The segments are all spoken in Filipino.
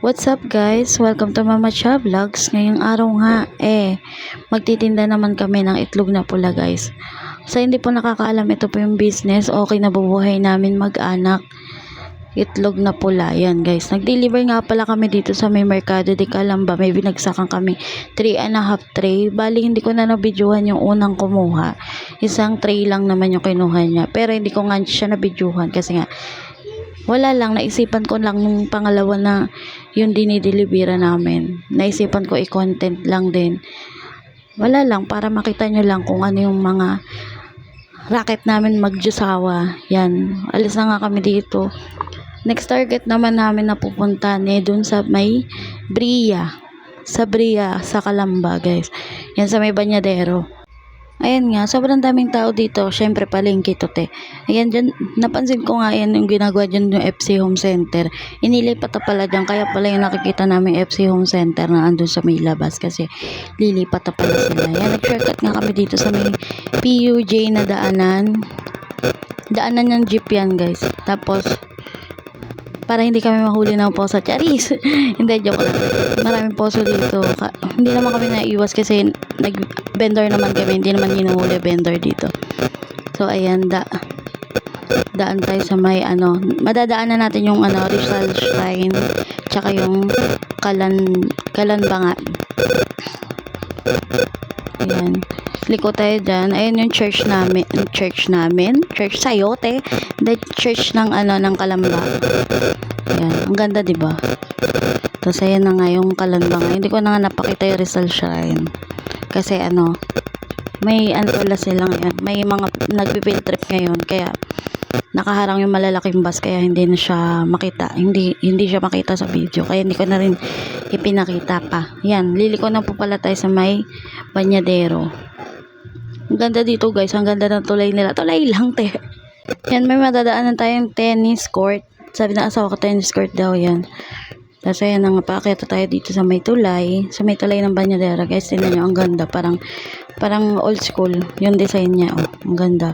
What's up guys? Welcome to Mama Cha Vlogs. Ngayong araw nga, eh, magtitinda naman kami ng itlog na pula guys. Sa hindi po nakakaalam, ito po yung business. Okay na bubuhay namin mag-anak. Itlog na pula. Yan guys. Nag-deliver nga pala kami dito sa may Mercado de Calamba. May binagsakan kami 3 and a half tray. Bali, hindi ko na nabidyohan yung unang kumuha. Isang tray lang naman yung kinuha niya. Pero hindi ko nga siya nabidyohan kasi nga, wala lang, naisipan ko lang nung pangalawa na yung dinidelibera namin. Naisipan ko i-content lang din. Wala lang, para makita nyo lang kung ano yung mga racket namin magjusawa. Yan, alis na nga kami dito. Next target naman namin na pupunta ni dun sa may Bria. Sa Bria, sa Calamba, guys. Yan sa may Banyadero. Ayan nga, sobrang daming tao dito. Siyempre, palengke to, te. Ayan, dyan, napansin ko nga yan yung ginagawa dyan yung FC Home Center. Inilipat na pala dyan, kaya pala yung nakikita namin FC Home Center na andun sa may labas kasi lilipat na pala sila. Yan, nag-shortcut nga kami dito sa may PUJ na daanan. Daanan ng jeep yan, guys. Tapos, para hindi kami mahuli ng poso. Charis! hindi, joke lang. Maraming poso dito. Ka- hindi naman kami naiwas kasi nag-vendor naman kami. Hindi naman hinuhuli vendor dito. So, ayan, da daan tayo sa may ano, madadaanan natin yung ano, Rizal Shrine, tsaka yung Kalan, Kalanbangan. Liko tayo dyan. Ayan yung church namin. Church namin. Church Sayote. The church ng ano, ng Kalamba. Ayan. Ang ganda, di ba? Tapos ayan na nga yung Kalanbanga. Hindi ko na nga napakita yung Rizal Shrine. Kasi ano, may ano pala sila ngayon. May mga nagpipill trip ngayon. Kaya nakaharang yung malalaking bus kaya hindi na siya makita. Hindi hindi siya makita sa video. Kaya hindi ko na rin ipinakita pa. Yan, liliko na po pala tayo sa may Banyadero. Ang ganda dito guys, ang ganda ng tulay nila. Tulay lang te. Yan, may madadaanan tayong tennis court. Sabi ng asawa ko tennis court daw yan. Tapos ayan nga, paakita tayo dito sa may tulay. Sa may tulay ng Banyadera. Guys, tingnan nyo, ang ganda. Parang, parang old school yung design niya. Oh, ang ganda.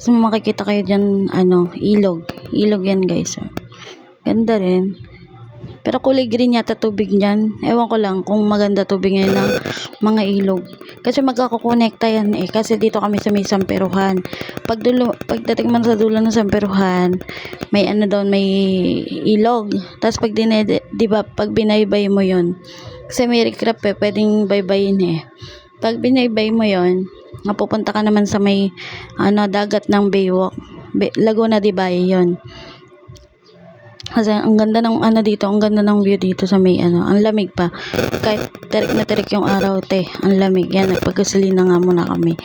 So, makikita kayo dyan, ano, ilog. Ilog yan guys. Oh. Ganda rin. Pero kulay green yata tubig niyan. Ewan ko lang kung maganda tubig ngayon ng mga ilog. Kasi magkakakonekta yan eh. Kasi dito kami sa may Samperuhan. Pag dulo, pagdating man sa dulo ng Samperuhan, may ano doon, may ilog. Tapos pag dinede, di ba, pag binaybay mo yon kasi may recrap eh, pwedeng baybayin eh. Pag binaybay mo yon mapupunta ka naman sa may ano, dagat ng Baywalk. Laguna de Bay yon kasi ang ganda ng ano dito, ang ganda ng view dito sa may ano, ang lamig pa. Kahit terik na terik yung araw, te, ang lamig. Yan, nagpagasolina nga muna kami.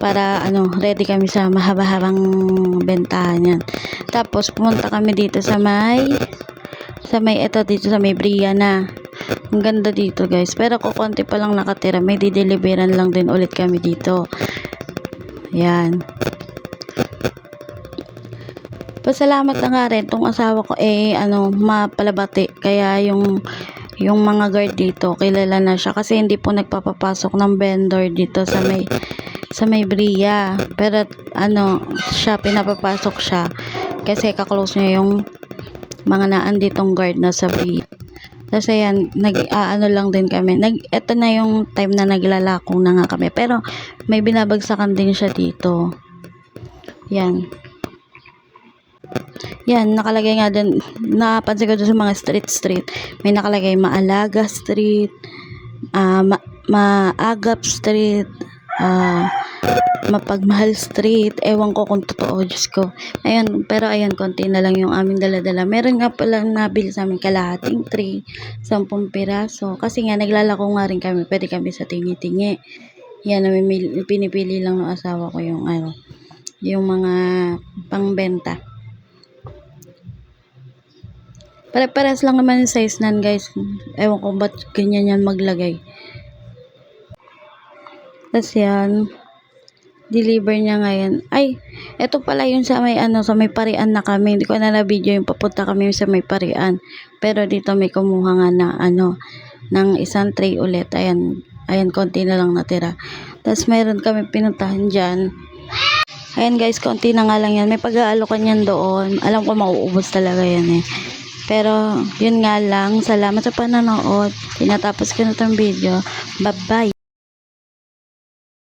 Para ano, ready kami sa mahaba-habang bentahan yan. Tapos pumunta kami dito sa may sa may eto dito sa may Bria na. Ang ganda dito, guys. Pero ko konti pa lang nakatira, may dideliveran lang din ulit kami dito. Yan. Pasalamat na nga rin tong asawa ko eh ano mapalabati kaya yung yung mga guard dito kilala na siya kasi hindi po nagpapapasok ng vendor dito sa may sa may Bria pero ano siya pinapapasok siya kasi kaklose niya yung mga naanditong guard na sa Bria kasi yan, nag, ano lang din kami. Nag, eto na yung time na naglalakong na nga kami. Pero, may binabagsakan din siya dito. Yan. Yan, nakalagay nga din, napansin ko doon sa mga street-street, may nakalagay Maalaga Street, ah ma Maagap Street, ah Mapagmahal Street, ewan ko kung totoo, Diyos ko. Ayun, pero ayan, konti na lang yung aming dala-dala. Meron nga pala nabili sa amin kalahating tray, 10 piraso. Kasi nga, naglalako nga rin kami, pwede kami sa tingi-tingi. Yan, pinipili lang ng asawa ko yung, ano, yung mga pangbenta. Pare-pares lang naman yung size nan guys. Ewan ko ba't ganyan yan maglagay. Tapos yan. Deliver niya ngayon. Ay, eto pala yung sa may ano, sa may parian na kami. Hindi ko na na video yung papunta kami sa may parian. Pero dito may kumuha nga na ano, ng isang tray ulit. Ayan, ayan, konti na lang natira. Tapos mayroon kami pinuntahan dyan. Ayan guys, konti na nga lang yan. May pag-aalokan yan doon. Alam ko mauubos talaga yan eh. Pero, yun nga lang. Salamat sa panonood. Tinatapos ko na tong video. Bye-bye.